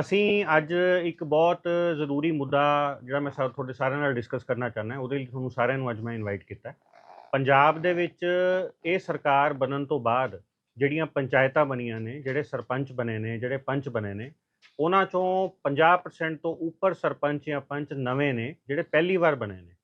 ਅਸੀਂ ਅੱਜ ਇੱਕ ਬਹੁਤ ਜ਼ਰੂਰੀ ਮੁੱਦਾ ਜਿਹੜਾ ਮੈਂ ਸਾ, ਤੁਹਾਡੇ ਸਾਰਿਆਂ ਨਾਲ ਡਿਸਕਸ ਕਰਨਾ ਚਾਹੁੰਦਾ ਉਹਦੇ ਲਈ ਤੁਹਾਨੂੰ ਸਾਰਿਆਂ ਨੂੰ ਅੱਜ ਮੈਂ ਇਨਵਾਈਟ ਕੀਤਾ ਪੰਜਾਬ ਦੇ ਵਿੱਚ ਇਹ ਸਰਕਾਰ ਬਣਨ ਤੋਂ ਬਾਅਦ ਜਿਹੜੀਆਂ ਪੰਚਾਇਤਾਂ ਬਣੀਆਂ ਨੇ, ਜਿਹੜੇ ਸਰਪੰਚ ਬਣੇ ਨੇ, ਜਿਹੜੇ ਪੰਚ ਬਣੇ ਨੇ, ਉਹਨਾਂ ਚੋਂ 50% ਤੋਂ ਉੱਪਰ ਸਰਪੰਚ ਜਾਂ ਪੰਚ ਨਵੇਂ ਨੇ, ਜਿਹੜੇ ਪਹਿਲੀ ਵਾਰ ਬਣੇ ਨੇ।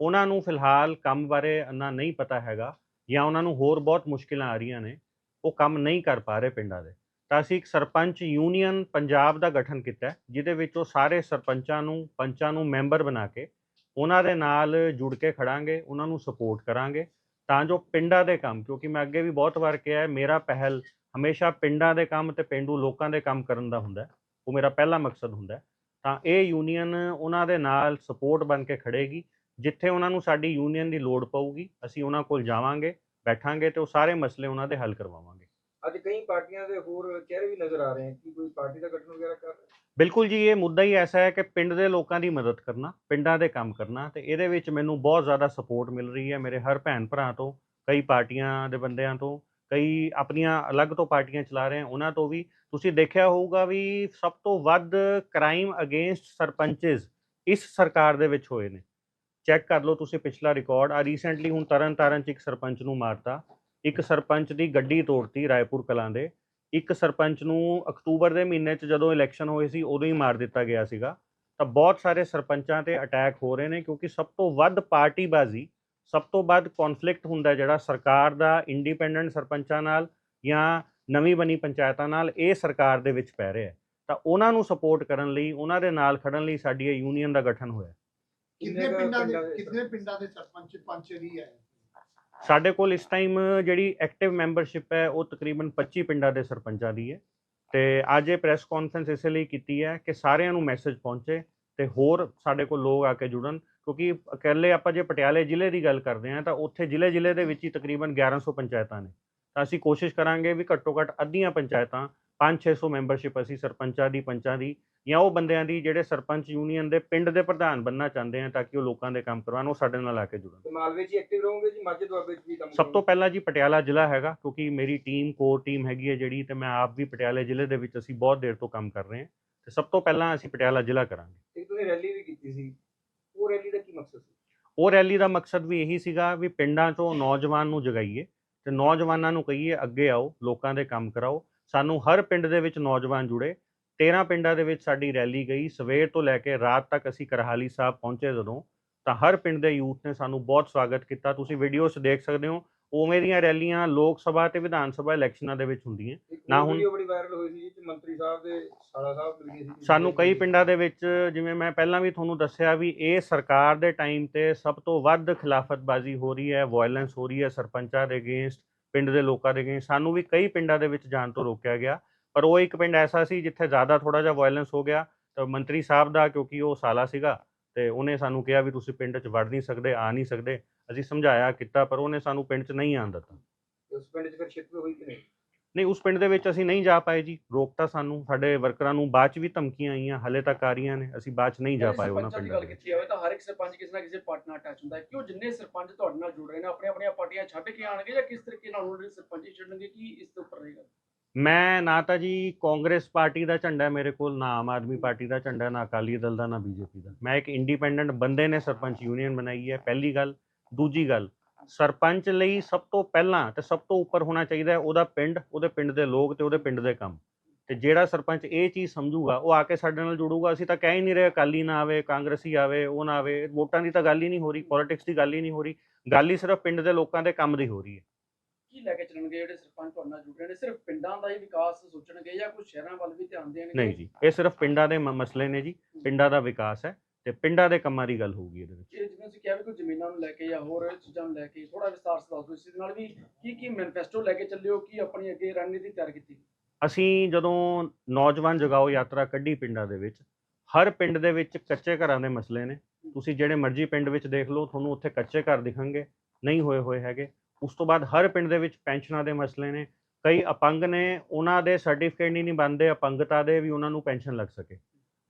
ਉਹਨਾਂ ਨੂੰ ਫਿਲਹਾਲ ਕੰਮ ਬਾਰੇ ਇੰਨਾ ਨਹੀਂ ਪਤਾ ਹੈਗਾ ਜਾਂ ਉਹਨਾਂ ਨੂੰ ਹੋਰ ਬਹੁਤ ਮੁਸ਼ਕਿਲਾਂ ਆ ਰਹੀਆਂ ਨੇ, ਉਹ ਕੰਮ ਨਹੀਂ ਕਰ ਪਾ ਰਹੇ ਪਿੰਡਾਂ ਦੇ। ਤਾਂ ਅਸੀਂ ਇੱਕ ਸਰਪੰਚ ਯੂਨੀਅਨ ਪੰਜਾਬ ਦਾ ਗਠਨ ਕੀਤਾ ਜਿਹਦੇ ਵਿੱਚ ਉਹ ਸਾਰੇ ਸਰਪੰਚਾਂ ਨੂੰ, ਪੰਚਾਂ ਨੂੰ ਮੈਂਬਰ ਬਣਾ ਕੇ ਉਹਨਾਂ ਦੇ ਨਾਲ ਜੁੜ ਕੇ ਖੜਾਂਗੇ, ਉਹਨਾਂ ਨੂੰ ਸਪੋਰਟ ਕਰਾਂਗੇ, ਤਾਂ ਜੋ ਪਿੰਡਾਂ ਦੇ ਕੰਮ, ਕਿਉਂਕਿ ਮੈਂ ਅੱਗੇ ਵੀ ਬਹੁਤ ਵਾਰ ਕਿਹਾ ਹੈ, ਮੇਰਾ ਪਹਿਲ ਹਮੇਸ਼ਾ ਪਿੰਡਾਂ ਦੇ ਕੰਮ ਤੇ ਪਿੰਡੂ ਲੋਕਾਂ ਦੇ ਕੰਮ ਕਰਨ ਦਾ ਹੁੰਦਾ ਉਹ ਮੇਰਾ ਪਹਿਲਾ ਮਕਸਦ ਹੁੰਦਾ ਤਾਂ ਇਹ ਯੂਨੀਅਨ ਉਹਨਾਂ ਦੇ ਨਾਲ ਸਪੋਰਟ ਬਣ ਕੇ ਖੜੇਗੀ, ਜਿੱਥੇ ਉਹਨਾਂ ਨੂੰ ਸਾਡੀ ਯੂਨੀਅਨ ਦੀ ਲੋੜ ਪਊਗੀ, ਅਸੀਂ ਉਹਨਾਂ ਕੋਲ ਜਾਵਾਂਗੇ, ਬੈਠਾਂਗੇ ਤੇ ਉਹ ਸਾਰੇ ਮਸਲੇ ਉਹਨਾਂ ਦੇ ਹੱਲ ਕਰਵਾਵਾਂਗੇ। ਅੱਜ ਕਈ ਪਾਰਟੀਆਂ ਦੇ ਹੋਰ ਚਿਹਰੇ ਵੀ ਨਜ਼ਰ ਆ ਰਹੇ ਹਨ ਕਿ ਕੋਈ ਪਾਰਟੀ ਦਾ ਗਠਨ ਵਗੈਰਾ ਕਰ ਰਿਹਾ। ਬਿਲਕੁਲ ਜੀ, ਇਹ ਮੁੱਦਾ ਹੀ ਐਸਾ ਹੈ ਕਿ ਪਿੰਡ ਦੇ ਲੋਕਾਂ ਦੀ ਮਦਦ ਕਰਨਾ, ਪਿੰਡਾਂ ਦੇ ਕੰਮ ਕਰਨਾ ਤੇ ਇਹਦੇ ਵਿੱਚ ਮੈਨੂੰ ਬਹੁਤ ਜ਼ਿਆਦਾ ਸਪੋਰਟ ਮਿਲ ਰਹੀ ਹੈ ਮੇਰੇ ਹਰ ਭੈਣ ਭਰਾ ਤੋਂ, ਕਈ ਪਾਰਟੀਆਂ ਦੇ ਬੰਦਿਆਂ ਤੋਂ, ਕਈ ਆਪਣੀਆਂ ਅਲੱਗ ਤੋਂ ਪਾਰਟੀਆਂ ਚਲਾ ਰਹੇ ਹਨ ਉਹਨਾਂ ਤੋਂ ਵੀ। ਤੁਸੀਂ ਦੇਖਿਆ ਹੋਊਗਾ ਵੀ ਸਭ ਤੋਂ ਵੱਧ ਕ੍ਰਾਈਮ ਅਗੇਂਸਟ ਸਰਪੰਚਸ ਇਸ ਸਰਕਾਰ ਦੇ ਵਿੱਚ ਹੋਏ ਨੇ। ਚੈੱਕ ਕਰ ਲਓ ਤੁਸੀਂ ਪਿਛਲਾ ਰਿਕਾਰਡ ਆ ਰੀਸੈਂਟਲੀ ਹੁਣ ਤਰਨ ਤਾਰਨ ਚ ਇੱਕ ਸਰਪੰਚ ਨੂੰ ਮਾਰਤਾ। ਇੱਕ ਸਰਪੰਚ ਦੀ ਗੱਡੀ ਤੋੜਤੀ ਰਾਏਪੁਰ ਕਲਾਂ ਦੇ। ਇੱਕ ਸਰਪੰਚ ਨੂੰ ਅਕਤੂਬਰ ਦੇ ਮਹੀਨੇ 'ਚ ਜਦੋਂ ਇਲੈਕਸ਼ਨ ਹੋਏ ਸੀ ਉਦੋਂ ਹੀ ਮਾਰ ਦਿੱਤਾ ਗਿਆ ਸੀਗਾ। ਤਾਂ ਬਹੁਤ ਸਾਰੇ ਸਰਪੰਚਾਂ ਤੇ ਅਟੈਕ ਹੋ ਰਹੇ ਨੇ ਕਿਉਂਕਿ ਸਭ ਤੋਂ ਵੱਧ ਪਾਰਟੀਬਾਜ਼ੀ ਸਭ ਤੋਂ ਵੱਧ ਕਨਫਲਿਕਟ ਹੁੰਦਾ ਜਿਹੜਾ ਸਰਕਾਰ ਦਾ ਇੰਡੀਪੈਂਡੈਂਟ ਸਰਪੰਚਾਂ ਨਾਲ ਜਾਂ ਨਵੀਂ ਬਣੀ ਪੰਚਾਇਤਾਂ ਨਾਲ ਇਹ ਸਰਕਾਰ ਦੇ ਵਿੱਚ ਪੈ ਰਿਹਾ ਹੈ। ਤਾਂ ਉਹਨਾਂ ਨੂੰ ਸਪੋਰਟ ਕਰਨ ਲਈ ਉਹਨਾਂ ਦੇ ਨਾਲ ਖੜਨ ਲਈ ਸਾਡੀ ਇਹ ਯੂਨੀਅਨ ਦਾ ਗਠਨ ਹੋਇਆ। ਕਿੰਨੇ ਪਿੰਡਾਂ ਦੇ ਕਿੰਨੇ ਪਿੰਡਾਂ ਦੇ ਸਰਪੰਚ ਪੰਚ ਵੀ ਹੈ ਸਾਡੇ ਕੋਲ ਇਸ ਟਾਈਮ ਜਿਹੜੀ ਐਕਟਿਵ ਮੈਂਬਰਸ਼ਿਪ ਹੈ, ਉਹ ਤਕਰੀਬਨ 25 ਪਿੰਡਾਂ ਦੇ ਸਰਪੰਚਾਂ ਦੀ ਹੈ। ਤੇ ਅੱਜ ਇਹ ਪ੍ਰੈਸ ਕਾਨਫਰੰਸ ਇਸ ਲਈ ਕੀਤੀ ਹੈ ਕਿ ਸਾਰਿਆਂ ਨੂੰ ਮੈਸੇਜ ਪਹੁੰਚੇ ਤੇ ਹੋਰ ਸਾਡੇ ਕੋਲ ਲੋਕ ਆ ਕੇ ਜੁੜਨ, ਕਿਉਂਕਿ ਇਕੱਲੇ ਆਪਾਂ ਜੇ ਪਟਿਆਲੇ ਜ਼ਿਲ੍ਹੇ ਦੀ ਗੱਲ ਕਰਦੇ ਹਾਂ, ਤਾਂ ਉੱਥੇ ਜ਼ਿਲ੍ਹੇ ਜ਼ਿਲ੍ਹੇ ਦੇ ਵਿੱਚ ਹੀ ਤਕਰੀਬਨ 1100 ਪੰਚਾਇਤਾਂ ਨੇ। ਤਾਂ ਅਸੀਂ ਕੋਸ਼ਿਸ਼ ਕਰਾਂਗੇ ਵੀ ਘੱਟੋ ਘੱਟ ਅੱਧੀਆਂ ਪੰਚਾਇਤਾਂ 5-600 ਮੈਂਬਰਸ਼ਿਪ ਅਸੀਂ ਸਰਪੰਚਾਂ ਦੀ, ਪੰਚਾਂ ਦੀ ਜਾਂ ਉਹ ਬੰਦਿਆਂ ਦੀ ਜਿਹੜੇ ਸਰਪੰਚ ਯੂਨੀਅਨ ਦੇ ਪਿੰਡ ਦੇ ਪ੍ਰਧਾਨ ਬੰਨਣਾ ਚਾਹੁੰਦੇ ਆ ਤਾਂ ਕਿ ਉਹ ਲੋਕਾਂ ਦੇ ਕੰਮ ਕਰਵਾਉਣ ਉਹ ਸਾਡੇ ਨਾਲ ਆ ਕੇ ਜੁੜਨ। ਤੇ ਮਾਲਵੇ 'ਚ ਐਕਟਿਵ ਰਹੋਗੇ ਜੀ? ਮਾਝੇ ਦੁਆਬੇ 'ਚ ਵੀ ਕੰਮ ਸਭ ਤੋਂ ਪਹਿਲਾਂ ਜੀ ਪਟਿਆਲਾ ਜ਼ਿਲ੍ਹਾ ਹੈਗਾ ਕਿਉਂਕਿ ਮੇਰੀ ਟੀਮ ਕੋਰ ਟੀਮ ਹੈਗੀ ਹੈ ਜਿਹੜੀ ਤੇ ਮੈਂ ਆਪ ਵੀ ਪਟਿਆਲੇ ਜ਼ਿਲ੍ਹੇ ਦੇ ਵਿੱਚ ਅਸੀਂ ਬਹੁਤ ਦੇਰ ਤੋਂ ਕੰਮ ਕਰ ਰਹੇ ਹਾਂ। ਤੇ ਸਭ ਤੋਂ ਪਹਿਲਾਂ ਅਸੀਂ ਪਟਿਆਲਾ ਜ਼ਿਲ੍ਹਾ ਕਰਾਂਗੇ। ਇੱਕ ਤੁਸੀਂ ਰੈਲੀ ਵੀ ਕੀਤੀ ਸੀ। ਉਹ ਰੈਲੀ ਦਾ ਕੀ ਮਕਸਦ ਸੀ? ਉਹ ਰੈਲੀ ਦਾ ਮਕਸਦ ਵੀ ਇਹੀ ਸੀਗਾ ਵੀ ਪਿੰਡਾਂ 'ਚੋਂ ਨੌਜਵਾਨ ਨੂੰ ਜਗਾਈਏ ਤੇ ਨੌਜਵਾਨਾਂ ਨੂੰ ਕਹੀਏ ਅੱਗੇ ਆਓ ਲੋਕਾਂ ਦੇ ਕੰਮ ਕਰਾਓ। ਸਾਨੂੰ ਹਰ ਪਿੰਡ ਦੇ ਵਿੱਚ ਨੌਜਵਾਨ ਜੁੜੇ। 13 ਪਿੰਡਾਂ ਦੇ ਵਿੱਚ ਸਾਡੀ ਰੈਲੀ ਗਈ। ਸਵੇਰ ਤੋਂ ਲੈ ਕੇ ਰਾਤ ਤੱਕ ਅਸੀਂ ਕਰਹਾਲੀ ਸਾਹਿਬ ਪਹੁੰਚੇ ਜਦੋਂ। ਤਾਂ ਹਰ ਪਿੰਡ ਦੇ ਯੂਥ ਨੇ ਸਾਨੂੰ ਬਹੁਤ ਸਵਾਗਤ ਕੀਤਾ। ਤੁਸੀਂ ਵੀਡੀਓਜ਼ ਦੇਖ ਸਕਦੇ ਹੋ ਉਵੇਂ ਦੀਆਂ ਰੈਲੀਆਂ ਲੋਕ ਸਭਾ ਤੇ ਵਿਧਾਨ ਸਭਾ ਇਲੈਕਸ਼ਨਾਂ ਦੇ ਵਿੱਚ ਹੁੰਦੀਆਂ। ਨਾ ਹੁਣ- ਵੀਡੀਓ ਬੜੀ ਵਾਇਰਲ ਹੋਈ ਸੀ ਜੀ ਮੰਤਰੀ ਸਾਹਿਬ ਦੇ ਸਾਲਾ ਸਾਹਿਬ ਮਿਲ ਗਏ ਸੀ ਸਾਨੂੰ ਕਈ ਪਿੰਡਾਂ ਦੇ ਵਿੱਚ ਜਿਵੇਂ ਮੈਂ ਪਹਿਲਾਂ ਵੀ ਤੁਹਾਨੂੰ ਦੱਸਿਆ ਵੀ ਇਹ ਸਰਕਾਰ ਦੇ ਟਾਈਮ ਤੇ ਸਭ ਤੋਂ ਵੱਧ ਖਿਲਾਫਤਬਾਜ਼ੀ ਹੋ ਰਹੀ ਹੈ ਵਾਇਲੈਂਸ ਹੋ ਰਹੀ ਹੈ ਸਰਪੰਚਾਂ ਦੇ ਅਗੇਂਸਟ ਪਿੰਡ ਦੇ ਲੋਕਾਂ ਦੇ ਅਗੇਂਸਟ ਸਾਨੂੰ ਵੀ ਕਈ ਪਿੰਡਾਂ ਦੇ ਵਿੱਚ ਜਾਣ ਤੋਂ ਰੋਕਿਆ ਗਿਆ। ਪਰ ਉਹ ਇੱਕ ਪਿੰਡ ਐਸਾ ਸੀ ਜਿੱਥੇ ਜ਼ਿਆਦਾ ਥੋੜਾ ਜਿਹਾ ਵਾਇਲੈਂਸ ਹੋ ਗਿਆ ਤਾਂ ਮੰਤਰੀ ਸਾਹਿਬ ਦਾ ਕਿਉਂਕਿ ਉਹ ਸਾਲਾ ਸੀਗਾ ਤੇ ਉਹਨੇ ਸਾਨੂੰ ਕਿਹਾ ਵੀ ਤੁਸੀਂ ਪਿੰਡ 'ਚ ਵੜ ਨਹੀਂ ਸਕਦੇ ਆ ਨਹੀਂ ਸਕਦੇ। ਅਸੀਂ ਸਮਝਾਇਆ ਕੀਤਾ ਪਰ ਉਹਨੇ ਸਾਨੂੰ ਪਿੰਡ 'ਚ ਨਹੀਂ ਆਉਣ ਦਿੱਤਾ। ਉਸ ਪਿੰਡ 'ਚ ਫਿਰ ਸ਼ਿਫਟ ਹੋਈ ਕਿ ਨਹੀਂ? ਨਹੀਂ ਉਸ ਪਿੰਡ ਦੇ ਵਿੱਚ ਅਸੀਂ ਨਹੀਂ ਜਾ ਪਾਏ ਜੀ। ਰੋਕਤਾ ਸਾਨੂੰ ਸਾਡੇ ਵਰਕਰਾਂ ਨੂੰ ਬਾਅਦ 'ਚ ਵੀ ਧਮਕੀਆਂ ਆਈਆਂ ਹਲੇ ਤੱਕ ਆ ਰਹੀਆਂ ਨੇ। ਅਸੀਂ ਬਾਅਦ 'ਚ ਨਹੀਂ ਜਾ ਪਾਏ ਉਹਨਾਂ ਪਿੰਡਾਂ ਦੇ ਵਿੱਚ। ਕੀਤੀ ਜਾਵੇ ਤਾਂ ਹਰ ਇੱਕ ਸਰਪੰਚ ਕਿਸੇ ਨਾ ਕਿਸੇ ਪਾਰਟੀ ਨਾਲ ਅਟੈਚ ਹੁੰਦਾ ਹੈ। ਕਿਉਂ ਜਿੰਨੇ ਸਰਪੰਚ ਤੁਹਾਡੇ ਨਾਲ ਜੁੜ ਰਹੇ ਨੇ ਆਪਣੀਆਂ ਆਪਣੀਆਂ ਪਾਰਟੀਆਂ ਛੱਡ ਕੇ ਆਣਗੇ ਜਾਂ ਕਿਸ ਤਰੀਕੇ ਨਾਲ ਉਹਨਾਂ ਦੇ ਸਰਪੰਚੀ ਛੱਡਣਗੇ? ਕੀ ਇਸ ਦੇ ਉੱਪਰ ਰਹੇਗਾ? ਮੈਂ ਨਾ ਤਾਂ ਜੀ ਕਾਂਗਰਸ ਪਾਰਟੀ ਦਾ ਝੰਡਾ ਮੇਰੇ ਕੋਲ, ਨਾ ਆਮ ਆਦਮੀ ਪਾਰਟੀ ਦਾ ਝੰਡਾ, ਨਾ ਅਕਾਲੀ ਦਲ ਦਾ, ਨਾ ਬੀਜੇਪੀ ਦਾ। ਮੈਂ ਇੱਕ ਇੰਡੀਪੈਂਡੈਂਟ ਬੰਦੇ ਨੇ ਸਰਪੰਚ ਯੂਨੀਅਨ ਬਣਾਈ ਹੈ, ਪਹਿਲੀ ਗੱਲ। ਦੂਜੀ ਗੱਲ, ਸਰਪੰਚ ਲਈ ਸਭ ਤੋਂ ਪਹਿਲਾਂ ਤੇ ਸਭ ਤੋਂ ਉੱਪਰ ਹੋਣਾ ਚਾਹੀਦਾ ਉਹਦਾ ਪਿੰਡ, ਉਹਦੇ ਪਿੰਡ ਦੇ ਲੋਕ ਤੇ ਉਹਦੇ ਪਿੰਡ ਦੇ ਕੰਮ। ਤੇ ਜਿਹੜਾ ਸਰਪੰਚ ਇਹ ਚੀਜ਼ ਸਮਝੂਗਾ, ਉਹ ਆ ਕੇ ਸਾਡੇ ਨਾਲ ਜੁੜੂਗਾ। ਅਸੀਂ ਤਾਂ ਕਹਿ ਹੀ ਨਹੀਂ ਰਹੇ ਅਕਾਲੀ ਨਾ ਆਵੇ, ਕਾਂਗਰਸੀ ਆਵੇ, ਉਹ ਨਾ ਆਵੇ। ਵੋਟਾਂ ਦੀ ਤਾਂ ਗੱਲ ਹੀ ਨਹੀਂ ਹੋ ਰਹੀ ਪੋਲਿਟਿਕਸ ਦੀ ਗੱਲ ਹੀ ਨਹੀਂ ਹੋ ਰਹੀ। ਗੱਲ ਹੀ ਸਿਰਫ ਪਿੰਡ ਦੇ ਲੋਕਾਂ ਦੇ ਕੰਮ ਦੀ ਹੋ ਰਹੀ ਹੈ। ਕੀ ਲੈ ਕੇ ਚੱਲਣਗੇ ਜਿਹੜੇ ਸਰਪੰਚ ਤੁਹਾਡੇ ਨਾਲ ਜੁੜ ਰਹੇ ਨੇ? ਸਿਰਫ ਪਿੰਡਾਂ ਦਾ ਹੀ ਵਿਕਾਸ ਸੋਚਣਗੇ ਜਾਂ ਕੁਝ ਸ਼ਹਿਰਾਂ ਵੱਲ ਵੀ ਧਿਆਨ ਦੇਣਗੇ? ਨਹੀਂ ਜੀ ਇਹ ਸਿਰਫ ਪਿੰਡਾਂ ਦੇ ਮ- ਮਸਲੇ ਨੇ ਜੀ। ਪਿੰਡਾਂ ਦਾ ਵਿਕਾਸ ਹੈ ਤੇ ਪਿੰਡਾਂ ਦੇ ਕੰਮਾਂ ਦੀ ਗੱਲ ਹੋਊਗੀ ਇਹਦੇ ਵਿੱਚ। ਇਹ ਜਿਵੇਂ ਤੁਸੀਂ ਕਿਹਾ ਵੀ ਕੋਈ ਜ਼ਮੀਨਾਂ ਨੂੰ ਲੈ ਕੇ ਜਾਂ ਹੋਰ ਚੀਜ਼ਾਂ ਨੂੰ ਲੈ ਕੇ ਥੋੜਾ ਵਿਸਤਾਰ ਸੇ ਦੱਸ ਇਸ ਦੇ ਨਾਲ ਵੀ ਕੀ ਕੀ ਮੈਨੀਫੈਸਟੋ ਲੈ ਕੇ ਚੱਲਿਓ? ਕੀ ਆਪਣੀ ਅੱਗੇ ਰਣਨੀਤੀ ਤਿਆਰ ਕੀਤੀ? ਅਸੀਂ ਜਦੋਂ ਨੌਜਵਾਨ ਜਗਾਓ ਯਾਤਰਾ ਕੱਢੀ ਪਿੰਡਾਂ ਦੇ ਵਿੱਚ ਹਰ ਪਿੰਡ ਦੇ ਵਿੱਚ ਕੱਚੇ ਘਰਾਂ ਦੇ ਮਸਲੇ ਨੇ। ਤੁਸੀਂ ਜਿਹੜੇ ਮਰਜ਼ੀ ਪਿੰਡ ਵਿੱਚ ਦੇਖ ਲਓ ਤੁਹਾਨੂੰ ਉੱਥੇ ਕੱਚੇ ਘਰ ਦਿਖਣਗੇ। ਨਹੀਂ ਹੋਏ ਹੋਏ ਹੈਗੇ। ਉਸ ਤੋਂ ਬਾਅਦ ਹਰ ਪਿੰਡ ਦੇ ਵਿੱਚ ਪੈਨਸ਼ਨਾਂ ਦੇ ਮਸਲੇ ਨੇ, ਕਈ ਅਪੰਗ ਨੇ, ਉਹਨਾਂ ਦੇ ਸਰਟੀਫਿਕੇਟ ਨਹੀਂ ਨਹੀਂ ਬਣਦੇ, ਅਪੰਗਤਾ ਦੇ ਵੀ ਉਹਨਾਂ ਨੂੰ ਪੈਨਸ਼ਨ ਲੱਗ ਸਕੇ।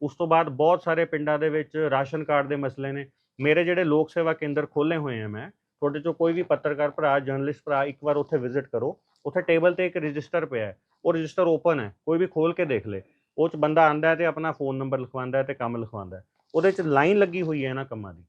ਉਸ ਤੋਂ ਬਾਅਦ ਬਹੁਤ ਸਾਰੇ ਪਿੰਡਾਂ ਦੇ ਵਿੱਚ ਰਾਸ਼ਨ ਕਾਰਡ ਦੇ ਮਸਲੇ ਨੇ। ਮੇਰੇ ਜਿਹੜੇ ਲੋਕ ਸੇਵਾ ਕੇਂਦਰ ਖੋਲੇ ਹੋਏ ਆ ਮੈਂ, ਤੁਹਾਡੇ ਚੋਂ ਕੋਈ ਵੀ ਪੱਤਰਕਾਰ ਭਰਾ, ਜਰਨਲਿਸਟ ਭਰਾ, ਇੱਕ ਵਾਰ ਉੱਥੇ ਵਿਜ਼ਿਟ ਕਰੋ। ਉੱਥੇ ਟੇਬਲ ਤੇ ਇੱਕ ਰਜਿਸਟਰ ਪਿਆ ਹੈ। ਉਹ ਰਜਿਸਟਰ ਓਪਨ ਹੈ। ਕੋਈ ਵੀ ਖੋਲ ਕੇ ਦੇਖ ਲੇ। ਉਹ ਚ ਬੰਦਾ ਆਂਦਾ ਹੈ ਤੇ ਆਪਣਾ ਫੋਨ ਨੰਬਰ ਲਿਖਵਾਉਂਦਾ ਹੈ ਤੇ ਕੰਮ ਲਿਖਵਾਉਂਦਾ ਹੈ। ਉਹਦੇ ਚ ਲਾਈਨ ਲੱਗੀ ਹੋਈ ਹੈ ਇਹਨਾਂ ਕੰਮਾਂ ਦੀ।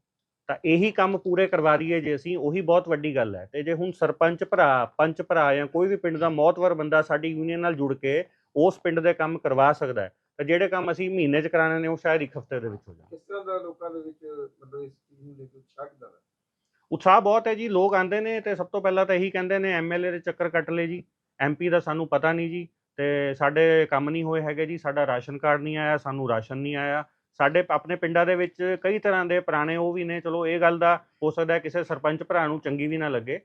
ਤਾਂ ਇਹੀ ਕੰਮ ਪੂਰੇ ਕਰਵਾ ਦਈਏ ਜੇ ਅਸੀਂ ਉਹੀ ਬਹੁਤ ਵੱਡੀ ਗੱਲ ਹੈ। ਤੇ ਜੇ ਹੁਣ ਸਰਪੰਚ ਭਰਾ ਪੰਚ ਭਰਾ ਜਾਂ ਕੋਈ ਵੀ ਪਿੰਡ ਦਾ ਮੌਤਵਰ ਬੰਦਾ ਸਾਡੀ ਯੂਨੀਅਨ ਨਾਲ ਜੁੜ ਕੇ ਉਸ ਪਿੰਡ ਦੇ ਕੰਮ ਕਰਵਾ ਸਕਦਾ ਹੈ ਤਾਂ ਜਿਹੜੇ ਕੰਮ ਅਸੀਂ ਮਹੀਨੇ ਚ ਕਰਾਣੇ ਨੇ ਉਹ ਸ਼ਾਇਦ ਇੱਕ ਹਫ਼ਤੇ ਦੇ ਵਿੱਚ ਹੋ ਜਾਣ ਕਿਸ ਤਰ੍ਹਾਂ ਦਾ ਲੋਕਾਂ ਦੇ ਵਿੱਚ ਮਤਲਬ ਇਸ ਚੀਜ਼ ਨੂੰ ਲੈ ਕੇ ਉਤਸ਼ਾਹ ਕਿੱਦਾਂ ਦਾ? ਉਤਸ਼ਾਹ ਬਹੁਤ ਹੈ ਜੀ ਲੋਕ ਆਂਦੇ ਨੇ ਤੇ ਸਭ ਤੋਂ ਪਹਿਲਾਂ ਤਾਂ ਇਹੀ ਕਹਿੰਦੇ ਨੇ ਐਮਐਲਏ ਦੇ ਚੱਕਰ ਕੱਟ ਲਏ ਜੀ। ਐਮਪੀ ਦਾ ਸਾਨੂੰ ਪਤਾ ਨਹੀਂ ਜੀ ਤੇ ਸਾਡੇ ਕੰਮ ਨਹੀਂ ਹੋਏ ਹੈਗੇ ਜੀ ਸਾਡਾ ਰਾਸ਼ਨ ਕਾਰਡ ਨਹੀਂ ਆਇਆ ਸਾਨੂੰ ਰਾਸ਼ਨ ਨਹੀਂ ਆਇਆ। ਸਾਡੇ ਆਪਣੇ ਪਿੰਡਾਂ ਦੇ ਵਿੱਚ ਕਈ ਤਰ੍ਹਾਂ ਦੇ ਪੁਰਾਣੇ ਉਹ ਵੀ ਨੇ, ਚਲੋ ਇਹ ਗੱਲ ਦਾ ਹੋ ਸਕਦਾ ਕਿਸੇ ਸਰਪੰਚ ਭਰਾ ਨੂੰ ਚੰਗੀ ਵੀ ਨਾ ਲੱਗੇ,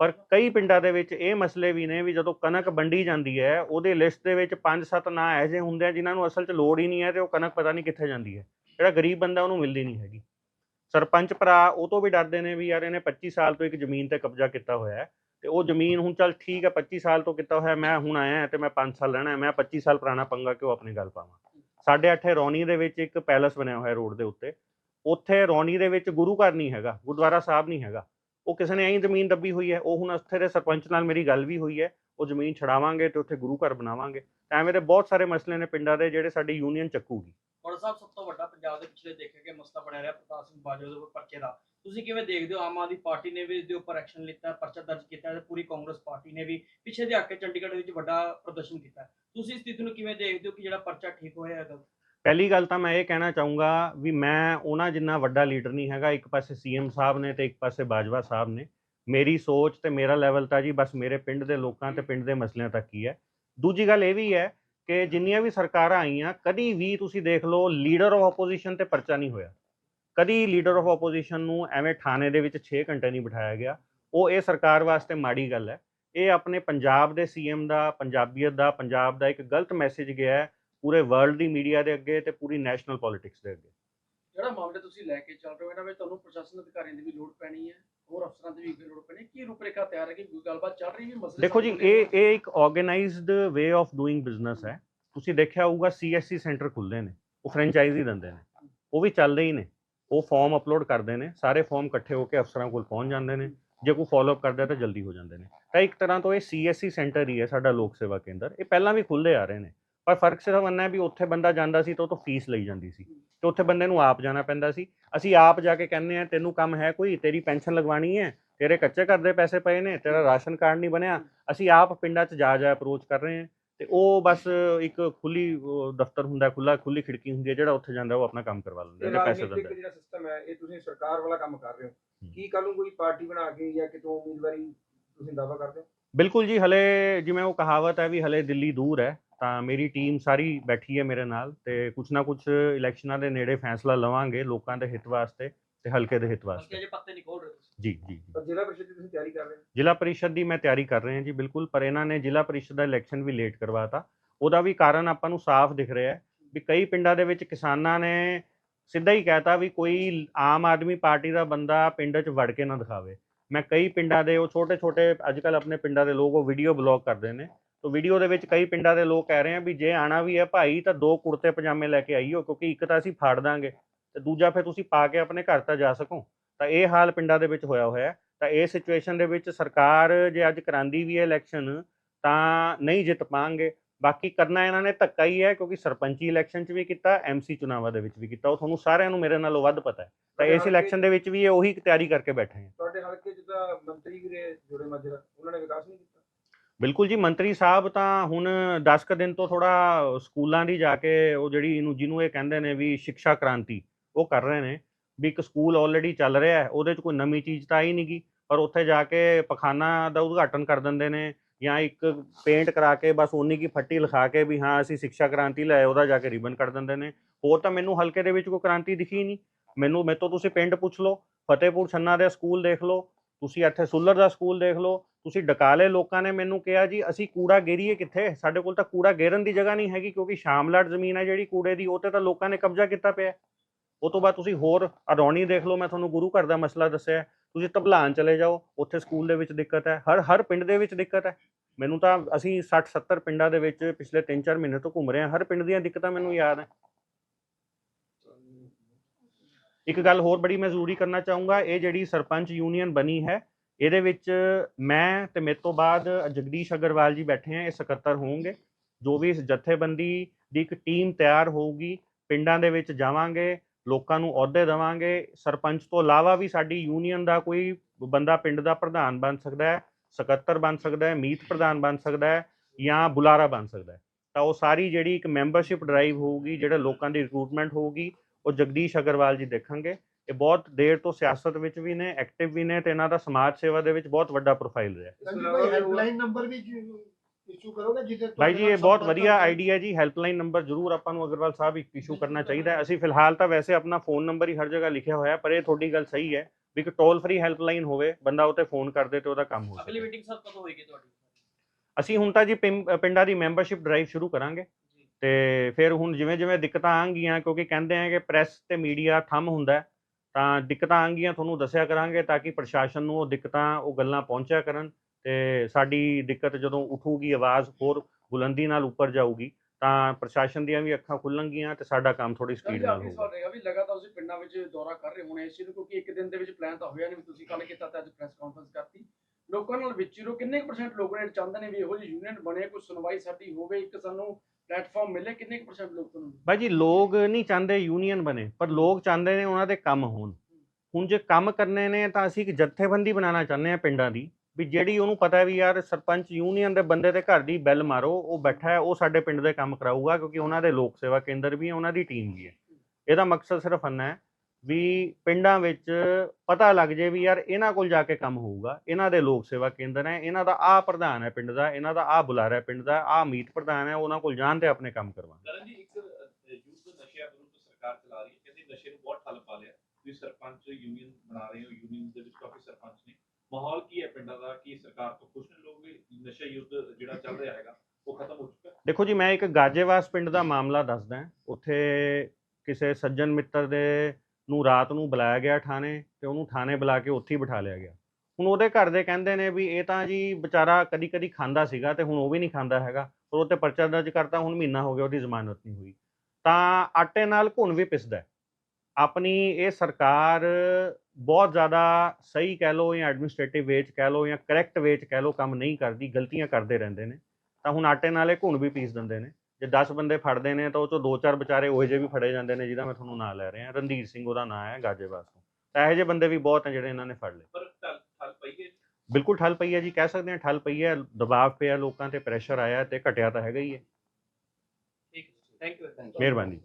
ਪਰ ਕਈ ਪਿੰਡਾਂ ਦੇ ਵਿੱਚ ਇਹ ਮਸਲੇ ਵੀ ਨੇ ਵੀ ਜਦੋਂ ਕਣਕ ਵੰਡੀ ਜਾਂਦੀ ਹੈ, ਉਹਦੇ ਲਿਸਟ ਦੇ ਵਿੱਚ 5-7 ਨਾਂ ਇਹੋ ਜਿਹੇ ਹੁੰਦੇ ਆ ਜਿਨ੍ਹਾਂ ਨੂੰ ਅਸਲ 'ਚ ਲੋੜ ਹੀ ਨਹੀਂ ਹੈ ਤੇ ਉਹ ਕਣਕ ਪਤਾ ਨਹੀਂ ਕਿੱਥੇ ਜਾਂਦੀ ਹੈ। ਜਿਹੜਾ ਗਰੀਬ ਬੰਦਾ ਉਹਨੂੰ ਮਿਲਦੀ ਨਹੀਂ ਹੈਗੀ। ਸਰਪੰਚ ਭਰਾ ਉਹ ਤੋਂ ਵੀ ਡਰਦੇ ਨੇ ਵੀ ਯਾਰ ਇਹਨੇ 25 ਸਾਲ ਤੋਂ ਇੱਕ ਜ਼ਮੀਨ ਤੇ ਕਬਜ਼ਾ ਕੀਤਾ ਹੋਇਆ ਹੈ ਤੇ ਉਹ ਜ਼ਮੀਨ ਹੁਣ ਚੱਲ ਠੀਕ ਹੈ 25 ਸਾਲ ਤੋਂ ਕੀਤਾ ਹੋਇਆ, ਮੈਂ ਹੁਣ ਆਇਆ ਤੇ ਮੈਂ 5 ਸਾਲ ਰਹਿਣਾ ਮੈਂ 25 ਸਾਲ ਪੁਰਾਣਾ ਪੰਗਾ ਕਿਉਂ ਆਪਣੀ ਗੱਲ ਪਾਵਾਂ? ਸਾਡੇ ਇੱਥੇ ਰੌਣੀ ਦੇ ਵਿੱਚ ਇੱਕ ਪੈਲਸ ਬਣਿਆ ਹੋਇਆ ਰੋਡ ਦੇ ਉੱਤੇ। ਉੱਥੇ ਰੌਣੀ ਦੇ ਵਿੱਚ ਗੁਰੂ ਘਰ ਨਹੀਂ ਹੈਗਾ, ਗੁਰਦੁਆਰਾ ਸਾਹਿਬ ਨਹੀਂ ਹੈਗਾ। ਉਹ ਕਿਸੇ ਨੇ ਐਂ ਜ਼ਮੀਨ ਦੱਬੀ ਹੋਈ ਹੈ, ਉਹ ਹੁਣ ਉੱਥੇ ਦੇ ਸਰਪੰਚ ਨਾਲ ਮੇਰੀ ਗੱਲ ਵੀ ਹੋਈ ਹੈ, ਉਹ ਜ਼ਮੀਨ ਛਡਾਵਾਂਗੇ ਤੇ ਉੱਥੇ ਗੁਰੂ ਘਰ ਬਣਾਵਾਂਗੇ। ਤਾਂ ਐਵੇਂ ਦੇ ਬਹੁਤ ਸਾਰੇ ਮਸਲੇ ਨੇ ਪਿੰਡਾਂ ਦੇ ਜਿਹੜੇ ਸਾਡੀ ਯੂਨੀਅਨ ਚੱਕੂਗੀ। ਔਰ ਸਾਹਿਬ, ਸਭ ਤੋਂ ਵੱਡਾ ਪੰਜਾਬ ਦੇ ਪਿਛਲੇ ਦੇਖੇ ਗਏ ਮਸਲਾ ਬਣਿਆ ਰਿਹਾ ਪ੍ਰਤਾਪ ਸਿੰਘ ਬਾਜਵਾ ਦੇ ਉੱਪਰ ਪਰਚੇ ਦਾ। ਤੁਸੀਂ ਕਿਵੇਂ ਦੇਖਦੇ ਹੋ? ਆਮ ਆਦਮੀ ਪਾਰਟੀ ਨੇ ਵੀ ਇਸ ਦੇ ਉੱਪਰ ਐਕਸ਼ਨ ਲਿੱਤਾ ਪਰਚਾ ਦਰਜ ਕੀਤਾ ਤੇ ਪੂਰੀ ਕਾਂਗਰਸ ਪਾਰਟੀ ਨੇ ਵੀ ਪਿੱਛੇ ਦੇ ਕੇ ਚੰਡੀਗੜ੍ਹ ਵਿੱਚ ਵੱਡਾ ਪ੍ਰਦਰਸ਼ਨ ਕੀਤਾ। ਤੁਸੀਂ ਇਸ ਸਥਿਤੀ ਨੂੰ ਕਿਵੇਂ ਦੇਖਦੇ ਹੋ ਕਿ ਜਿਹੜਾ ਪਰਚਾ ਠੀਕ ਹੋਇਆ ਹੈ ਗਲਤ ਪਹਿਲੀ ਗੱਲ ਤਾਂ ਮੈਂ ਇਹ ਕਹਿਣਾ ਚਾਹੂੰਗਾ ਵੀ ਮੈਂ ਉਹਨਾਂ ਜਿੰਨਾ ਵੱਡਾ ਲੀਡਰ ਨਹੀਂ ਹੈਗਾ ਇੱਕ ਪਾਸੇ ਸੀਐਮ ਸਾਹਿਬ ਨੇ ਤੇ ਇੱਕ ਪਾਸੇ ਬਾਜਵਾ ਸਾਹਿਬ ਨੇ। ਮੇਰੀ ਸੋਚ ਤੇ ਮੇਰਾ ਲੈਵਲ ਤਾਂ ਜੀ ਬਸ ਮੇਰੇ ਪਿੰਡ ਦੇ ਲੋਕਾਂ ਤੇ ਪਿੰਡ ਦੇ ਮਸਲਿਆਂ ਤੱਕ ਹੀ ਹੈ। ਦੂਜੀ ਗੱਲ ਇਹ ਵੀ ਹੈ ਕਿ ਜਿੰਨੀਆਂ ਵੀ ਸਰਕਾਰਾਂ ਆਈਆਂ ਕਦੀ ਵੀ ਤੁਸੀਂ ਦੇਖ ਲਓ ਲੀਡਰ ਆਫ ਆਪੋਜੀਸ਼ਨ ਤੇ ਪਰਚਾ ਨਹੀਂ ਹੋਇਆ। ਕਦੀ ਲੀਡਰ ਆਫ ਆਪੋਜੀਸ਼ਨ ਨੂੰ ਐਵੇਂ ਥਾਣੇ ਦੇ ਵਿੱਚ 6 ਘੰਟੇ ਨਹੀਂ ਬਿਠਾਇਆ ਗਿਆ। ਉਹ ਇਹ ਸਰਕਾਰ ਵਾਸਤੇ ਮਾੜੀ ਗੱਲ ਹੈ। ਇਹ ਆਪਣੇ ਪੰਜਾਬ ਦੇ ਸੀਐਮ ਦਾ ਪੰਜਾਬੀਅਤ ਦਾ ਪੰਜਾਬ ਦਾ ਇੱਕ ਗਲਤ ਮੈਸੇਜ ਗਿਆ ਹੈ ਪੂਰੇ ਵਰਲਡ ਦੀ ਮੀਡੀਆ ਦੇ ਅੱਗੇ ਤੇ ਪੂਰੀ ਨੈਸ਼ਨਲ ਪੋਲਿਟਿਕਸ ਦੇ ਅੱਗੇ। ਜਿਹੜਾ ਮਾਮਲੇ ਤੁਸੀਂ ਲੈ ਕੇ ਚੱਲ ਰਹੇ ਹੋ ਇਹਨਾਂ ਵਿੱਚ ਤੁਹਾਨੂੰ ਪ੍ਰਸ਼ਾਸਨ ਅਧਿਕਾਰੀਆਂ ਦੀ ਵੀ ਲੋੜ ਪੈਣੀ ਹੈ ਹੋਰ ਅਫਸਰਾਂ ਦੀ ਵੀ ਲੋੜ ਪੈਣੀ ਹੈ। ਕੀ ਰੂਪਰੇਖਾ ਤਿਆਰ ਹੈ ਕਿ ਕੋਈ ਗੱਲਬਾਤ ਚੱਲ ਰਹੀ ਵੀ ਮਸਲੇ ਦੇਖੋ ਜੀ ਇਹ ਇਹ ਇੱਕ organized way of doing business ਹੈ। ਤੁਸੀਂ ਦੇਖਿਆ ਹੋਊਗਾ ਸੀਐਸਸੀ ਸੈਂਟਰ ਖੁੱਲਦੇ ਨੇ ਉਹ ਫਰੈਂਚਾਈਜ਼ੀ ਦਿੰਦੇ ਨੇ ਉਹ ਵੀ ਚੱਲਦੇ ਹੀ ਨੇ। ਉਹ ਫਾਰਮ ਅਪਲੋਡ ਕਰਦੇ ਨੇ, ਸਾਰੇ ਫਾਰਮ ਇਕੱਠੇ ਹੋ ਕੇ ਅਫਸਰਾਂ ਕੋਲ ਪਹੁੰਚ ਜਾਂਦੇ ਨੇ, ਜੇ ਕੋਈ ਫਾਲੋ ਅਪ ਕਰਦਾ ਤਾਂ ਜਲਦੀ ਹੋ ਜਾਂਦੇ ਨੇ। ਤਾਂ ਇੱਕ ਤਰ੍ਹਾਂ ਤੋਂ ਇਹ ਸੀਐਸਸੀ ਸੈਂਟਰ ਹੀ ਹੈ ਸਾਡਾ ਲੋਕ ਸੇਵਾ ਕੇਂਦਰ, ਇਹ ਪਹਿਲਾਂ ਵੀ ਖੁੱਲਦੇ ਆ ਰਹੇ ਨੇ, ਪਰ ਫ਼ਰਕ ਸਿਰਫ ਇੰਨਾ ਹੈ ਵੀ ਉੱਥੇ ਬੰਦਾ ਜਾਂਦਾ ਸੀ ਤਾਂ ਉਹ ਤੋਂ ਫੀਸ ਲਈ ਜਾਂਦੀ ਸੀ ਤੇ ਉੱਥੇ ਬੰਦੇ ਨੂੰ ਆਪ ਜਾਣਾ ਪੈਂਦਾ ਸੀ। ਅਸੀਂ ਆਪ ਜਾ ਕੇ ਕਹਿੰਦੇ ਆ ਤੈਨੂੰ ਕੰਮ ਹੈ ਕੋਈ? ਤੇਰੀ ਪੈਨਸ਼ਨ ਲਗਵਾਣੀ ਹੈ? ਤੇਰੇ ਕੱਚੇ ਘਰ ਦੇ ਪੈਸੇ ਪਏ ਨੇ? ਤੇਰਾ ਰਾਸ਼ਨ ਕਾਰਡ ਨਹੀਂ ਬਣਿਆ? ਅਸੀਂ ਆਪ ਪਿੰਡਾਂ 'ਚ ਜਾ ਜਾ ਅਪਰੋਚ ਕਰ ਰਹੇ ਹਾਂ। ਤੇ ਉਹ ਬਸ ਇੱਕ ਖੁੱਲੀ ਦਫ਼ਤਰ ਹੁੰਦਾ ਖੁੱਲਾ ਖੁੱਲੀ ਖਿੜਕੀ ਹੁੰਦੀ ਹੈ ਜਿਹੜਾ ਉੱਥੇ ਜਾਂਦਾ ਉਹ ਆਪਣਾ ਕੰਮ ਕਰਵਾ ਲੈਂਦਾ ਇਹ ਜਾਂ ਪੈਸੇ ਦਿੰਦਾ। ਜਿਹੜਾ ਸਿਸਟਮ ਹੈ ਇਹ ਤੁਸੀਂ ਸਰਕਾਰ ਵਾਲਾ ਕੰਮ ਕਰ ਰਹੇ ਹੋ। ਕੀ ਕੱਲ ਨੂੰ ਕੋਈ ਪਾਰਟੀ ਬਣਾ ਕੇ ਜਾਂ ਕਿਤੋਂ ਉਮੀਦਵਾਰੀ ਤੁਸੀਂ ਦਾਵਾ ਕਰਦੇ ਹੋ? ਬਿਲਕੁਲ ਜੀ ਹਲੇ ਜਿਵੇਂ ਉਹ ਕਹਾਵਤ ਹੈ ਵੀ ਹਲੇ ਦਿੱਲੀ ਦੂਰ ਹੈ ਤਾਂ ਮੇਰੀ ਟੀਮ ਸਾਰੀ ਬੈਠੀ ਹੈ ਮੇਰੇ ਨਾਲ ਤੇ ਕੁਛ ਨਾ ਕੁਛ ਇਲੈਕਸ਼ਨਾਂ ਦੇ ਨੇੜੇ ਫੈਸਲਾ ਲਵਾਂਗੇ ਲੋਕਾਂ ਦੇ ਹਿੱਤ ਵਾਸਤੇ ਤੇ ਹਲਕੇ ਦੇ ਹਿੱਤ ਵਾਸਤੇ। ਅਜੇ ਪੱਤੇ ਨਹੀਂ ਖੋਲ ਰਹੇ ਤੁਸੀਂ। ਜੀ ਜੀ ਜੀ। ਪਰ ਜ਼ਿਲ੍ਹਾ ਪ੍ਰੀਸ਼ਦ ਦੀ ਤੁਸੀਂ ਤਿਆਰੀ ਕਰ ਰਹੇ ਹੋ? ਜ਼ਿਲ੍ਹਾ ਪਰਿਸ਼ਦ ਦੀ ਮੈਂ ਤਿਆਰੀ ਕਰ ਰਹੇ ਹਾਂ ਜੀ ਬਿਲਕੁਲ ਪਰ ਇਹਨਾਂ ਨੇ ਜ਼ਿਲ੍ਹਾ ਪਰਿਸ਼ਦ ਦਾ ਇਲੈਕਸ਼ਨ ਵੀ ਲੇਟ ਕਰਵਾਤਾ। ਉਹਦਾ ਵੀ ਕਾਰਨ ਆਪਾਂ ਨੂੰ ਸਾਫ਼ ਦਿਖ ਰਿਹਾ ਹੈ ਵੀ ਕਈ ਪਿੰਡਾਂ ਦੇ ਵਿੱਚ ਕਿਸਾਨਾਂ ਨੇ ਸਿੱਧਾ ਹੀ ਕਹਿਤਾ ਵੀ ਕੋਈ ਆਮ ਆਦਮੀ ਪਾਰਟੀ ਦਾ ਬੰਦਾ ਪਿੰਡ 'ਚ ਵੜ ਕੇ ਨਾ ਦਿਖਾਵੇ। ਮੈਂ ਕਈ ਪਿੰਡਾਂ ਦੇ ਉਹ ਛੋਟੇ ਛੋਟੇ ਅੱਜ ਕੱਲ ਆਪਣੇ ਪਿੰਡਾਂ ਦੇ ਲੋਕ ਉਹ ਵੀਡੀਓ ਬਲੌਗ ਕਰਦੇ ਨੇ। ਤਾਂ ਵੀਡੀਓ ਦੇ ਵਿੱਚ ਕਈ ਪਿੰਡਾਂ ਦੇ ਲੋਕ ਕਹਿ ਰਹੇ ਆ ਵੀ ਜੇ ਆਣਾ ਵੀ ਹੈ ਭਾਈ ਤਾਂ ਦੋ ਕੁੜਤੇ ਪਜਾਮੇ ਲੈ ਕੇ ਆਈਓ ਕਿਉਂਕਿ ਇੱਕ ਤਾਂ ਅਸੀਂ ਫਾੜ ਦਾਂਗੇ ਤੇ ਦੂਜਾ ਫਿਰ ਤੁਸੀਂ ਪਾ ਕੇ ਆਪਣੇ ਘਰ ਤਾਂ ਜਾ ਸਕੋ। ਤਾਂ ਇਹ ਹਾਲ ਪਿੰਡਾਂ ਦੇ ਵਿੱਚ ਹੋਇਆ ਹੋਇਆ ਤਾਂ ਇਹ ਸਿਚੁਏਸ਼ਨ ਦੇ ਵਿੱਚ ਸਰਕਾਰ ਜੇ ਅੱਜ ਕਰਾਂਦੀ ਵੀ ਹੈ ਇਲੈਕਸ਼ਨ ਤਾਂ ਨਹੀਂ ਜਿੱਤ ਪਾਣਗੇ। ਬਾਕੀ ਕਰਨਾ ਇਹਨਾਂ ਨੇ ਧੱਕਾ ਹੀ ਹੈ ਕਿਉਂਕਿ ਸਰਪੰਚੀ ਇਲੈਕਸ਼ਨ 'ਚ ਵੀ ਕੀਤਾ ਐਮਸੀ ਚੁਣਾਵਾਂ ਦੇ ਵਿੱਚ ਵੀ ਕੀਤਾ। ਉਹ ਤੁਹਾਨੂੰ ਸਾਰਿਆਂ ਨੂੰ ਮੇਰੇ ਨਾਲੋਂ ਵੱਧ ਪਤਾ ਹੈ। ਤਾਂ ਇਸ ਇਲੈਕਸ਼ਨ ਦੇ ਵਿੱਚ ਵੀ ਇਹ ਉਹੀ ਤਿਆਰੀ ਕਰਕੇ ਬੈਠੇ ਹੈ। ਤੁਹਾਡੇ ਹਲਕੇ 'ਚ ਤਾਂ ਮੰਤਰੀ ਵੀ ਰਹੇ ਜੋੜੇ ਮਾਜਰਾ ਉਹਨਾਂ ਨੇ ਵਿਕਾਸ ਨਹੀਂ ਕੀਤਾ। ਬਿਲਕੁਲ ਜੀ ਮੰਤਰੀ ਸਾਹਿਬ ਤਾਂ ਹੁਣ 10 ਕੁ ਦਿਨ ਤੋਂ ਥੋੜਾ ਸਕੂਲਾਂ ਦੀ ਜਾ ਕੇ ਉਹ ਜਿਹੜੀ ਇਹਨੂੰ ਜਿਹਨੂੰ ਇਹ ਕਹਿੰਦੇ ਨੇ ਵੀ ਸਿੱਖਿਆ ਕ੍ਰਾਂਤੀ ਉਹ ਕਰ ਰਹੇ ਨੇ। ਵੀ ਇੱਕ ਸਕੂਲ ਆਲਰੇਡੀ ਚੱਲ ਰਿਹਾ ਹੈ, ਉਹਦੇ 'ਚ ਕੋਈ ਨਵੀਂ ਚੀਜ਼ ਤਾਂ ਆਈ ਨਹੀਂਗੀ ਪਰ ਉੱਥੇ ਜਾ ਕੇ ਪਖਾਨਾ ਦਾ ਉਦਘਾਟਨ ਕਰ ਦਿੰਦੇ ਨੇ ਜਾਂ ਇੱਕ ਪੇਂਟ ਕਰਾ ਕੇ ਬਸ ਉਨੀ ਕੀ ਫੱਟੀ ਲਿਖਾ ਕੇ ਵੀ ਹਾਂ, ਅਸੀਂ ਸਿੱਖਿਆ ਕ੍ਰਾਂਤੀ ਲੈ ਉਹਦਾ ਜਾ ਕੇ ਰਿਬਨ ਕੱਢ ਦਿੰਦੇ ਨੇ। ਹੋਰ ਤਾਂ ਮੈਨੂੰ ਹਲਕੇ ਦੇ ਵਿੱਚ ਕੋਈ ਕ੍ਰਾਂਤੀ ਦਿਖੀ ਨਹੀਂ ਮੈਨੂੰ, ਮੇਰੇ ਤੋਂ ਤੁਸੀਂ ਪਿੰਡ ਪੁੱਛ ਲਓ, ਫਤਿਹਪੁਰ ਛੰਨਾ ਦੇ ਸਕੂਲ ਦੇਖ ਲਓ, ਤੁਸੀਂ ਇੱਥੇ ਸੁੱਲਰ ਦਾ ਸਕੂਲ ਦੇਖ ਲਓ, ਤੁਸੀਂ ਡਕਾਲੇ ਲੋਕਾਂ ਨੇ ਮੈਨੂੰ ਕਿਹਾ ਜੀ, ਅਸੀਂ ਕੂੜਾ ਗੇਰੀਏ ਕਿੱਥੇ? ਸਾਡੇ ਕੋਲ ਤਾਂ ਕੂੜਾ ਗੇਰਨ ਦੀ ਜਗ੍ਹਾ ਨਹੀਂ ਹੈਗੀ, ਕਿਉਂਕਿ ਸ਼ਾਮਲਾਟ ਜ਼ਮੀਨ ਹੈ ਜਿਹੜੀ ਕੂੜੇ ਦੀ, ਉਹ ਤੇ ਤਾਂ ਲੋਕਾਂ ਨੇ ਕਬਜ਼ਾ ਕੀਤਾ ਪਿਆ। ਉਹ ਤੋਂ ਬਾਅਦ ਤੁਸੀਂ ਹੋਰ ਅਰੌਣੀ ਦੇਖ ਲਓ, ਮੈਂ ਤੁਹਾਨੂੰ ਗੁਰੂ ਘਰ ਦਾ ਮਸਲਾ ਦੱਸਿਆ ਤੁਸੀਂ ਧਬਲਾਨ ਚਲੇ ਜਾਓ, ਉੱਥੇ ਸਕੂਲ ਦੇ ਵਿੱਚ ਦਿੱਕਤ ਹੈ। ਹਰ ਹਰ ਪਿੰਡ ਦੇ ਵਿੱਚ ਦਿੱਕਤ ਹੈ। ਮੈਨੂੰ ਤਾਂ ਅਸੀਂ 60 70 ਪਿੰਡਾਂ ਦੇ ਵਿੱਚ ਪਿਛਲੇ 3-4 ਮਹੀਨੇ ਤੋਂ ਘੁੰਮ ਰਹੇ ਹਾਂ। ਹਰ ਪਿੰਡ ਦੀਆਂ ਦਿੱਕਤਾਂ ਮੈਨੂੰ ਯਾਦ ਹੈ। ਇੱਕ ਗੱਲ ਹੋਰ ਬੜੀ ਮੈਂ ਜ਼ਰੂਰੀ ਕਰਨਾ ਚਾਹੂੰਗਾ, ਇਹ ਜਿਹੜੀ ਸਰਪੰਚ ਯੂਨੀਅਨ ਬਣੀ ਹੈ, ਇਹਦੇ ਵਿੱਚ ਮੈਂ ਤੇ ਮੇਰੇ ਤੋਂ ਬਾਅਦ ਜਗਦੀਸ਼ ਅਗਰਵਾਲ ਜੀ ਬੈਠੇ ਆ ਇਹ ਸਕੱਤਰ ਹੋਣਗੇ। ਜੋ ਵੀ ਇਸ ਜਥੇਬੰਦੀ ਦੀ ਇੱਕ ਟੀਮ ਤਿਆਰ ਹੋਊਗੀ, ਪਿੰਡਾਂ ਦੇ ਵਿੱਚ ਜਾਵਾਂਗੇ ਲੋਕਾਂ ਨੂੰ ਅਹੁਦੇ ਦੇਵਾਂਗੇ। ਸਰਪੰਚ ਤੋਂ ਇਲਾਵਾ ਵੀ ਸਾਡੀ ਯੂਨੀਅਨ ਦਾ ਕੋਈ ਬੰਦਾ ਪਿੰਡ ਦਾ ਪ੍ਰਧਾਨ ਬਣ ਸਕਦਾ ਹੈ, ਸਕੱਤਰ ਬਣ ਸਕਦਾ ਹੈ, ਮੀਤ ਪ੍ਰਧਾਨ ਬਣ ਸਕਦਾ ਹੈ ਜਾਂ ਬੁਲਾਰਾ ਬਣ ਸਕਦਾ ਹੈ। ਤਾਂ ਉਹ ਸਾਰੀ ਜਿਹੜੀ ਇੱਕ ਮੈਂਬਰਸ਼ਿਪ ਡਰਾਈਵ ਹੋਊਗੀ, ਜਿਹੜਾ ਲੋਕਾਂ ਦੀ ਰਿਕਰੂਟਮੈਂਟ ਹੋਊਗੀ, ਉਹ ਜਗਦੀਸ਼ ਅਗਰਵਾਲ ਜੀ ਦੇਖਣਗੇ। ਇਹ ਬਹੁਤ ਦੇਰ ਤੋਂ ਸਿਆਸਤ ਵਿੱਚ ਵੀ ਨੇ ਐਕਟਿਵ ਵੀ ਨੇ ਤੇ ਇਹਨਾਂ ਦਾ ਸਮਾਜ ਸੇਵਾ ਦੇ ਵਿੱਚ ਬਹੁਤ ਵੱਡਾ ਪ੍ਰੋਫਾਈਲ ਰਿਹਾ ਹੈਲਪਲਾਈਨ ਨੰਬਰ ਵੀ ਇਸ਼ੂ ਕਰੋਗੇ ਜਿਹਦੇ ਭਾਈ ਜੀ ਇਹ ਬਹੁਤ ਵਧੀਆ ਆਈਡੀਆ ਜੀ ਹੈਲਪਲਾਈਨ ਨੰਬਰ ਜ਼ਰੂਰ ਆਪਾਂ ਨੂੰ ਅਗਰਵਾਲ ਸਾਹਿਬ ਇੱਕ ਇਸ਼ੂ ਕਰਨਾ ਚਾਹੀਦਾ ਹੈ। ਅਸੀਂ ਫਿਲਹਾਲ ਤਾਂ ਵੈਸੇ ਆਪਣਾ ਫੋਨ ਨੰਬਰ ਹੀ ਹਰ ਜਗ੍ਹਾ ਲਿਖਿਆ ਹੋਇਆ ਪਰ ਇਹ ਤੁਹਾਡੀ ਗੱਲ ਸਹੀ ਹੈ ਵੀ ਇੱਕ ਟੋਲ ਫ੍ਰੀ ਹੈਲਪਲਾਈਨ ਹੋਵੇ ਬੰਦਾ ਉਤੇ ਫੋਨ ਕਰ ਦੇ ਤੇ ਉਹਦਾ ਕੰਮ ਹੋ ਅਗਲੀ ਸਕੇ ਮੀਟਿੰਗ ਸਰ ਕਦੋਂ ਹੋਏਗੀ ਤੁਹਾਡੀ? ਅਸੀਂ ਹੁਣ ਤਾਂ ਜੀ ਪਿੰ- ਪਿੰਡਾਂ ਦੀ ਮੈਂਬਰਸ਼ਿਪ ਡਰਾਈਵ ਸ਼ੁਰੂ ਕਰਾਂਗੇ ਤੇ ਫਿਰ ਹੁਣ ਜਿਵੇਂ ਜਿਵੇਂ ਦਿੱਕਤਾਂ ਆਣਗੀਆਂ ਕਿਉਂਕਿ ਕਹਿੰਦੇ ਆ ਕਿ ਪ੍ਰੈਸ ਤੇ ਮੀਡੀਆ ਥੰਮ ਹੁੰਦਾ ਹੈ, ਤਾਂ ਦਿੱਕਤਾਂ ਆਣਗੀਆਂ ਤੁਹਾਨੂੰ ਦੱਸਿਆ ਕਰਾਂਗੇ ਤਾਂ ਕਿ ਪ੍ਰਸ਼ਾਸਨ ਨੂੰ ਉਹ ਦਿੱਕਤਾਂ ਉਹ ਗੱਲਾਂ ਪਹੁੰਚਿਆ ਕਰਨ। ਤੇ ਸਾਡੀ ਦਿੱਕਤ ਜਦੋਂ ਉਠੂਗੀ ਆਵਾਜ਼ ਹੋਰ ਬੁਲੰਦੀ ਨਾਲ ਉੱਪਰ ਜਾਊਗੀ ਤਾਂ ਪ੍ਰਸ਼ਾਸਨ ਦੀਆਂ ਵੀ ਅੱਖਾਂ ਖੁੱਲਣਗੀਆਂ ਤੇ ਸਾਡਾ ਕੰਮ ਥੋੜੀ ਸਪੀਡ ਨਾਲ ਹੋਊਗਾ। ਰਹੇਗਾ ਵੀ ਲਗਾਤਾਰ ਤੁਸੀਂ ਪਿੰਡਾਂ ਵਿੱਚ ਦੌਰਾ ਕਰ ਰਹੇ ਹੋਣੇ ਇਸ ਚੀਜ਼ ਨੂੰ ਕਿਉਂਕਿ ਇੱਕ ਦਿਨ ਦੇ ਵਿੱਚ ਪਲਾਨ ਤਾਂ ਹੋਇਆ ਨਹੀਂ ਤੁਸੀਂ ਕੱਲ ਕੀਤਾ ਤਾਂ ਅੱਜ ਪ੍ਰੈਸ ਕਾਨਫਰੰਸ ਕਰਤੀ। ਲੋਕਾਂ ਨਾਲ ਵਿਚਰੋ ਕਿੰਨੇ ਪਰਸੈਂਟ ਲੋਕ ਨੇ ਚਾਹੁੰਦੇ ਨੇ ਵੀ ਇਹੋ ਜਿਹੀ ਯੂਨੀਅਨ ਬਣੇ ਕੋਈ ਸੁਣਵਾਈ ਸਾਡੀ ਹੋਵੇ ਇੱਕ ਸਾਨੂੰ ਪਲੇਟਫਾਰਮ ਮਿਲੇ ਕਿੰਨੇ ਪਰਸੈਂਟ ਲੋਕ ਤੁਹਾਨੂੰ ਬਾਈ ਜੀ ਲੋਕ ਨਹੀਂ ਚਾਹੁੰਦੇ ਯੂਨੀਅਨ ਬਣੇ ਪਰ ਲੋਕ ਚਾਹੁੰਦੇ ਨੇ ਉਹਨਾਂ ਦੇ ਕੰਮ ਹੋਣ। ਹੁਣ ਜੇ ਕੰਮ ਕਰਨੇ ਨੇ ਤਾਂ ਅਸੀਂ ਇੱਕ ਜਥੇਬੰਦੀ ਬਣਾਉਣਾ ਚਾਹੁੰਦੇ ਹਾਂ ਪਿੰਡਾਂ ਦੀ। ਵੀ ਜਿਹੜੀ ਉਹਨੂੰ ਪਤਾ ਵੀ ਯਾਰ ਸਰਪੰਚ ਯੂਨੀਅਨ ਦੇ ਬੰਦੇ ਦੇ ਘਰ ਦੀ ਬੈਲ ਮਾਰੋ ਉਹ ਬੈਠਾ ਹੈ ਉਹ ਸਾਡੇ ਪਿੰਡ ਦੇ ਕੰਮ ਕਰਾਊਗਾ ਕਿਉਂਕਿ ਉਹਨਾਂ ਦੇ ਲੋਕ ਸੇਵਾ ਕੇਂਦਰ ਵੀ ਹੈ ਉਹਨਾਂ ਦੀ ਟੀਮ ਵੀ ਹੈ। ਇਹਦਾ ਮਕਸਦ ਸਿਰਫ ਅੰਨਾ ਹੈ ਵੀ ਪਿੰਡਾਂ ਵਿੱਚ ਪਤਾ ਲੱਗ ਜੇ ਵੀ ਯਾਰ ਇਹਨਾਂ ਕੋਲ ਜਾ ਕੇ ਕੰਮ ਹੋਊਗਾ ਇਹਨਾਂ ਦੇ ਲੋਕ ਸੇਵਾ ਕੇਂਦਰ ਹੈ ਇਹਨਾਂ ਦਾ ਆਹ ਪ੍ਰਧਾਨ ਹੈ ਪਿੰਡ ਦਾ ਇਹਨਾਂ ਦਾ ਆਹ ਬੁਲਾਰਾ ਹੈ ਪਿੰਡ ਦਾ ਆਹ ਮੀਤ ਪ੍ਰਧਾਨ ਹੈ ਉਹਨਾਂ ਕੋਲ ਜਾਣ ਤੇ ਆਪਣੇ ਕੰਮ ਕਰਵਾਉਣ। ਕਰਨ ਜੀ ਇੱਕ ਅਹ, ਨਸ਼ਿਆਂ ਵਿਰੁੱਧ ਸਰਕਾਰ ਚਲਾ ਰਹੀ ਹੈ ਕਹਿੰਦੇ ਨਸ਼ੇ ਨੂੰ ਬਹੁਤ ਠੱਲ ਪਾ ਲਿਆ ਤੁਸੀਂ ਸਰਪੰਚ ਯੂਨੀਅਨ ਬਣਾ ਰਹੇ ਹੋ ਯੂਨੀਅਨ ਦੇ ਵਿੱਚ ਕਾਫੀ ਸਰਪੰਚ ਨੇ। ਮਾਹੌਲ ਕੀ ਹੈ ਪਿੰਡਾਂ ਦਾ? ਕੀ ਸਰਕਾਰ ਤੋਂ ਖੁਸ਼ ਨੇ ਲੋਕ ਵੀ? ਨਸ਼ਾ ਯੁੱਧ ਜਿਹੜਾ ਚੱਲ ਰਿਹਾ ਹੈਗਾ, ਉਹ ਖਤਮ ਹੋ ਚੁੱਕਾ ਦੇਖੋ ਜੀ, ਮੈਂ ਇੱਕ ਗਾਜੇਵਾਸ ਪਿੰਡ ਦਾ ਮਾਮਲਾ ਦੱਸਦਾ ਉੱਥੇ ਕਿਸੇ ਸੱਜਣ ਮਿੱਤਰ ਦੇ ਨੂੰ ਰਾਤ ਨੂੰ ਬੁਲਾਇਆ ਗਿਆ ਥਾਣੇ ਤੇ ਉਹਨੂੰ ਥਾਣੇ ਬੁਲਾ ਕੇ ਉੱਥੇ ਹੀ ਬਿਠਾ ਲਿਆ ਗਿਆ। ਹੁਣ ਉਹਦੇ ਘਰ ਦੇ ਕਹਿੰਦੇ ਨੇ ਵੀ ਇਹ ਤਾਂ ਜੀ ਵਿਚਾਰਾ ਕਦੀ ਕਦੀ ਖਾਂਦਾ ਸੀਗਾ ਤੇ ਹੁਣ ਉਹ ਵੀ ਨਹੀਂ ਖਾਂਦਾ ਹੈਗਾ। ਪਰ ਉਹ ਤੇ ਪਰਚਾ ਦਰਜ ਕਰਤਾ, ਹੁਣ ਮਹੀਨਾ ਹੋ ਗਿਆ, ਉਹਦੀ ਜ਼ਮਾਨਤ ਨਹੀਂ ਹੋਈ। ਤਾਂ ਆਟੇ ਨਾਲ ਘੁਣ ਵੀ ਪਿਸਦਾ ਆਪਣੀ ਇਹ ਸਰਕਾਰ ਬਹੁਤ ਜ਼ਿਆਦਾ ਸਹੀ ਕਹਿ ਲਓ ਜਾਂ ਐਡਮਿਨਿਸਟ੍ਰੇਟਿਵ ਵੇਚ ਕਹਿ ਲਓ ਜਾਂ ਕਰੈਕਟ ਵੇਚ ਕਹਿ ਲਓ ਕੰਮ ਨਹੀਂ ਕਰਦੀ ਗਲਤੀਆਂ ਕਰਦੇ ਰਹਿੰਦੇ ਨੇ। ਤਾਂ ਹੁਣ ਆਟੇ ਨਾਲ ਇਹ ਘੁਣ ਵੀ ਪੀਸ ਦਿੰਦੇ ਨੇ। ਜੇ 10 ਬੰਦੇ ਫੜਦੇ ਨੇ ਤਾਂ ਉਹ ਚੋਂ ਦੋ ਚਾਰ ਵਿਚਾਰੇ ਉਹੋ ਜਿਹੇ ਵੀ ਫੜੇ ਜਾਂਦੇ ਨੇ ਜਿਹਦਾ ਮੈਂ ਤੁਹਾਨੂੰ ਨਾਂ ਲੈ ਰਿਹਾ। ਰਣਧੀਰ ਸਿੰਘ ਉਹਦਾ ਨਾਂ ਹੈ ਗਾਜੇਵਾਸ ਤੋਂ ਤਾਂ ਇਹੋ ਜਿਹੇ ਬੰਦੇ ਵੀ ਬਹੁਤ ਨੇ ਜਿਹੜੇ ਇਹਨਾਂ ਨੇ ਫੜ ਲਏ। ਪਰ ਠੱਲ ਠੱਲ ਪਈ ਹੈ। ਬਿਲਕੁਲ ਠੱਲ ਪਈ ਹੈ ਜੀ ਕਹਿ ਸਕਦੇ ਹਾਂ ਠੱਲ ਪਈ ਹੈ। ਦਬਾਅ ਪਿਆ ਲੋਕਾਂ ਤੇ ਪ੍ਰੈਸ਼ਰ ਆਇਆ ਤੇ ਘਟਿਆ ਤਾਂ ਹੈਗਾ ਹੀ ਹੈ। ਠੀਕ ਹੈ। ਥੈਂਕ ਯੂ ਮਿਹਰਬਾਨੀ